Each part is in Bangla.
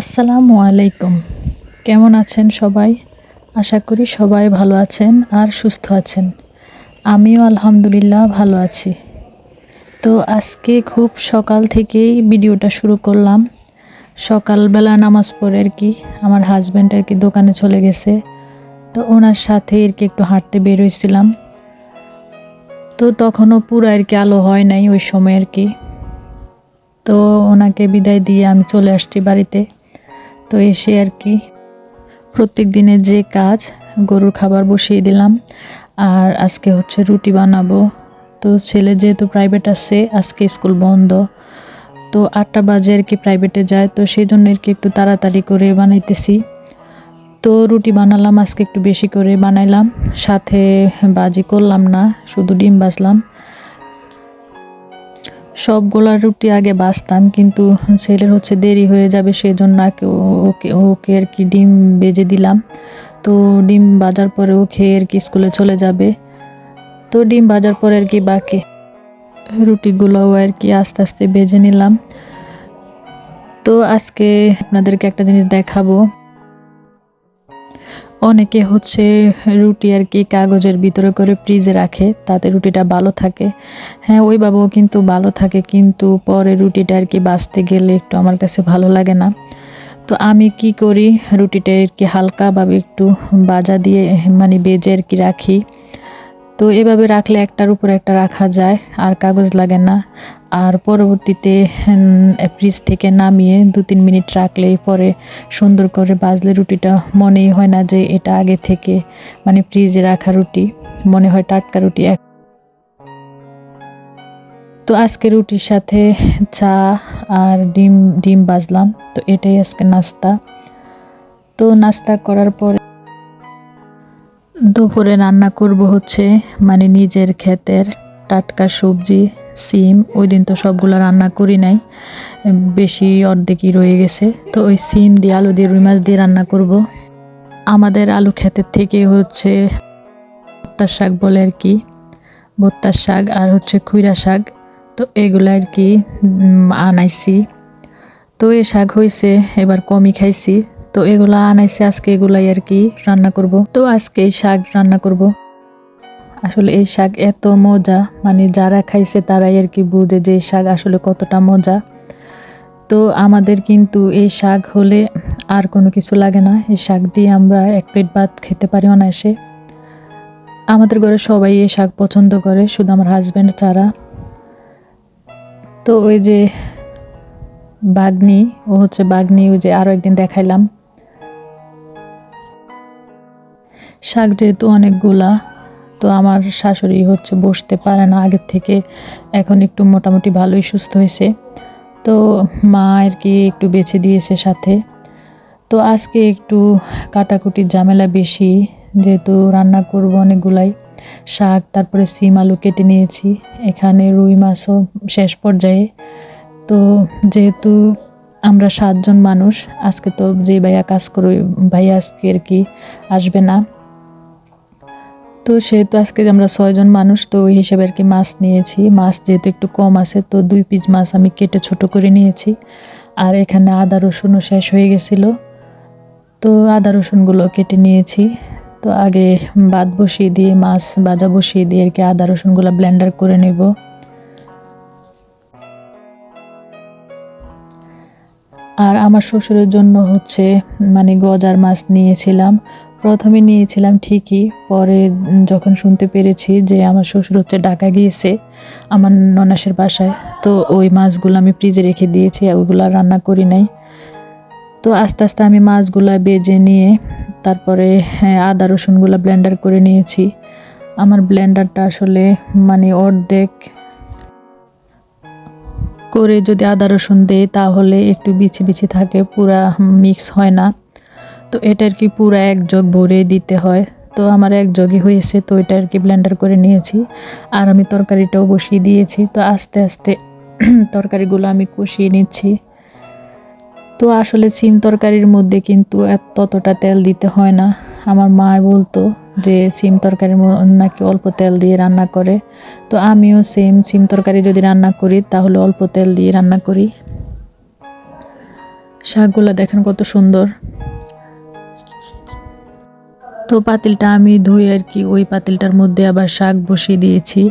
আসসালামু আলাইকুম। কেমন আছেন সবাই? আশা করি সবাই ভালো আছেন আর সুস্থ আছেন। আমিও আলহামদুলিল্লাহ ভালো আছি। তো আজকে খুব সকাল থেকেই ভিডিওটা শুরু করলাম। সকালবেলা নামাজ পড়ে আর কি, আমার হাজব্যান্ড আর কি দোকানে চলে গেছে। তো ওনার সাথে আর কি একটু হাঁটতে বের হয়েছিলাম। তো তখনও পুরো আর কি আলো হয় নাই ওই সময় আর কি। তো ওনাকে বিদায় দিয়ে আমি চলে আসছি বাড়িতে। তো এসে আর কি প্রত্যেক দিনের যে কাজ, গরুর খাবার বসিয়ে দিলাম। আর আজকে হচ্ছে রুটি বানাবো। তো ছেলে যেহেতু প্রাইভেট আছে, আজকে স্কুল বন্ধ। তো আটটা বাজে আর কি প্রাইভেটে যায়, তো সেই জন্য আর কি একটু তাড়াতাড়ি করে বানাইতেছি। তো রুটি বানালাম, আজকে একটু বেশি করে বানাইলাম। সাথে বাজি করলাম না, শুধু ডিম বাজলাম সবগুলা রুটি আগে বাঁচতাম, কিন্তু ছেলের হচ্ছে দেরি হয়ে যাবে সেজন্য ওকে ওকে আর কি ডিম বেজে দিলাম। তো ডিম বাজার পরে ও খেয়ে আর কি স্কুলে চলে যাবে। তো ডিম বাজার পরে আর কি বাকি রুটিগুলোও আর কি আস্তে আস্তে বেজে নিলাম। তো আজকে আপনাদেরকে একটা জিনিস দেখাবো। অনেকে হচ্ছে রুটি আর কি কাগজের ভিতরে করে ফ্রিজে রাখে, তাতে রুটিটা ভালো থাকে। হ্যাঁ ওই বাবুও কিন্তু ভালো থাকে, কিন্তু পরে রুটিটা আর কি বাঁচতে গেলে একটু আমার কাছে ভালো লাগে না। তো আমি কি করি, রুটিটা আর কি হালকাভাবে একটু বাজা দিয়ে মানে বেজে আর কি রাখি। তো এভাবে রাখলে একটার উপর একটা রাখা যায়, আর কাগজ লাগে না। আর পরবর্তীতে ফ্রিজ থেকে নামিয়ে দু তিন মিনিট রাখলেই পরে সুন্দর করে বাজলে রুটিটা মনেই হয় না যে এটা আগে থেকে মানে ফ্রিজে রাখা রুটি, মনে হয় টাটকা রুটি এক তো আজকে রুটির সাথে চা আর ডিম ডিম বাজলাম। তো এটাই আজকে নাস্তা। তো নাস্তা করার পরে দুপুরে রান্না করব হচ্ছে মানে নিজের ক্ষেতের টাটকা সবজি, সিম ওই দিন তো সবগুলো রান্না করি নাই, বেশি অর্ধেকই রয়ে গেছে। তো ওই সিম দিয়ে আলু দিয়ে রুই মাছ দিয়ে রান্না করব। আমাদের আলু ক্ষেতের থেকে হচ্ছে ভুট্টার শাক বলে আর কি, ভুট্টার শাক আর হচ্ছে খুইরা শাক, তো এগুলো আর কি আনাইছি। তো এ শাক হয়েছে এবার কমই খাইছি। তো এগুলা আনাইছে, আজকে এগুলাই আর কি রান্না করব। তো আজকে এই শাক রান্না করব। আসলে এই শাক এত মজা মানে যারা খাইছে তারাই আর কি বুঝে যে এই শাক আসলে কতটা মজা। তো আমাদের কিন্তু এই শাক হলে আর কোনো কিছু লাগে না। এই শাক দিয়ে আমরা এক প্লেট ভাত খেতে পারি অনায়াসে। আমাদের ঘরে সবাই এই শাক পছন্দ করে, শুধু আমার হাজব্যান্ড ছাড়া। তো ওই যে বাগনি, ও হচ্ছে বাগনি, ওই যে আরও একদিন দেখাইলাম। শাক যেহেতু অনেকগুলা, তো আমার শাশুড়ি হচ্ছে বসতে পারে না আগের থেকে। এখন একটু মোটামুটি ভালোই সুস্থ হয়েছে। তো মা আর কি একটু বেছে দিয়েছে সাথে। তো আজকে একটু কাটাকুটির ঝামেলা বেশি, যেহেতু রান্না করব অনেকগুলাই। শাক, তারপরে সিম, আলু কেটে নিয়েছি। এখানে রুই মাছও শেষ পর্যায়ে। তো যেহেতু আমরা সাতজন মানুষ, আজকে তো যে ভাইয়া কাজ করে ভাইয়া আজকে আর কি আসবে না। তো সেহেতু আজকে আমরা ছয়জন মানুষ, তো ওই হিসেবে আর কি মাছ নিয়েছি। মাছ যেহেতু একটু কম আছে, তো দুই পিস মাছ আমি কেটে ছোট করে নিয়েছি। আর এখানে আদা, রসুনও শেষ হয়ে গেছিল। তো আদা, রসুনগুলো কেটে নিয়েছি। তো আগে ভাত বসিয়ে দিয়ে, মাছ বাজা বসিয়ে দিয়ে আর কি আদা, রসুনগুলো ব্ল্যান্ডার করে নেব। আর আমার শ্বশুরের জন্য হচ্ছে মানে গজার মাছ নিয়েছিলাম। প্রথমে নিয়েছিলাম ঠিকই পরে যখন শুনতে পেরেছি যে আমার শ্বশুর হচ্ছে ঢাকা গিয়েছে আমার ননাসের বাসায় তো ওই মাছগুলো আমি ফ্রিজে রেখে দিয়েছি ওগুলো রান্না করি নাই। তো আস্তে আস্তে আমি মাছগুলো বেজে নিয়ে তারপরে হ্যাঁ, আদা রসুনগুলো ব্লেন্ডার করে নিয়েছি। আমার ব্লেন্ডারটা আসলে মানে অর্ধেক করে যদি আদা রসুন দেয় তাহলে একটু বিছি বিছি থাকে, পুরা মিক্স হয় না। তো এটা আর কি পুরো এক জগ ভরে দিতে হয়। তো আমার এক জগই হয়েছে, তো এটা আর কি ব্লেন্ডার করে নিয়েছি। আর আমি তরকারিটাও বসিয়ে দিয়েছি। তো আস্তে আস্তে তরকারিগুলো আমি কষিয়ে নিচ্ছি। তো আসলে সিম তরকারির মধ্যে কিন্তু ততটা তেল দিতে হয় না। আমার মা বলতো যে সিম তরকারির নাকি অল্প তেল দিয়ে রান্না করে। তো আমিও সেম সিম তরকারি যদি রান্না করি, তাহলে অল্প তেল দিয়ে রান্না করি। শাকগুলো দেখেন কত সুন্দর। তো পাতিলটা আমি ধুই আর কি ওই পাতিলটার মধ্যে আবার শাক বসিয়ে দিয়েছি।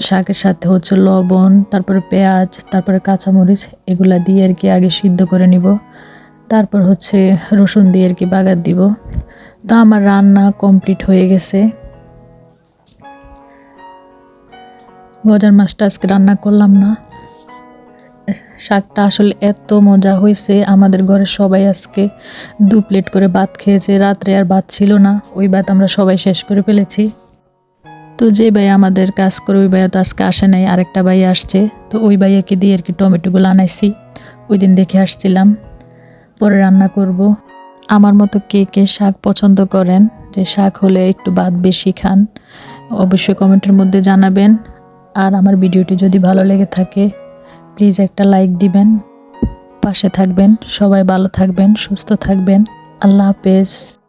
শাকের সাথে হচ্ছে লবণ, তারপরে পেঁয়াজ, তারপরে কাঁচামরিচ, এগুলা দিয়ে আর কি আগে সিদ্ধ করে নিব। তারপর হচ্ছে রসুন দিয়ে আর কি বাগার দিব। তো আমার রান্না কমপ্লিট হয়ে গেছে। গজার মাছটা আজকে রান্না করলাম না। শাকটা আসলে এত মজা হয়েছে, আমাদের ঘরে সবাই আজকে দু প্লেট করে ভাত খেয়েছে, রাত্রে আর ভাত ছিল না, ওই ভাত আমরা সবাই শেষ করে ফেলেছি। তো যে ভাই আমাদের কাজ করে, ওই ভাইয়া তো আজকে আসে নাই, আরেকটা ভাই আসছে, তো ওই ভাইয়াকে দিয়ে আর কি টমেটোগুলো আনাইছি, ওই দিন দেখে আসছিলাম, পরে রান্না করব। আমার মতো কে কে শাক পছন্দ করেন, যে শাক হলে একটু বাদ বেশি খান, অবশ্যই কমেন্টের মধ্যে জানাবেন। আর আমার ভিডিওটি যদি ভালো লেগে থাকে, প্লিজ একটা লাইক দিবেন। পাশে থাকবেন, সবাই ভালো থাকবেন, সুস্থ থাকবেন। আল্লাহ হাফেজ।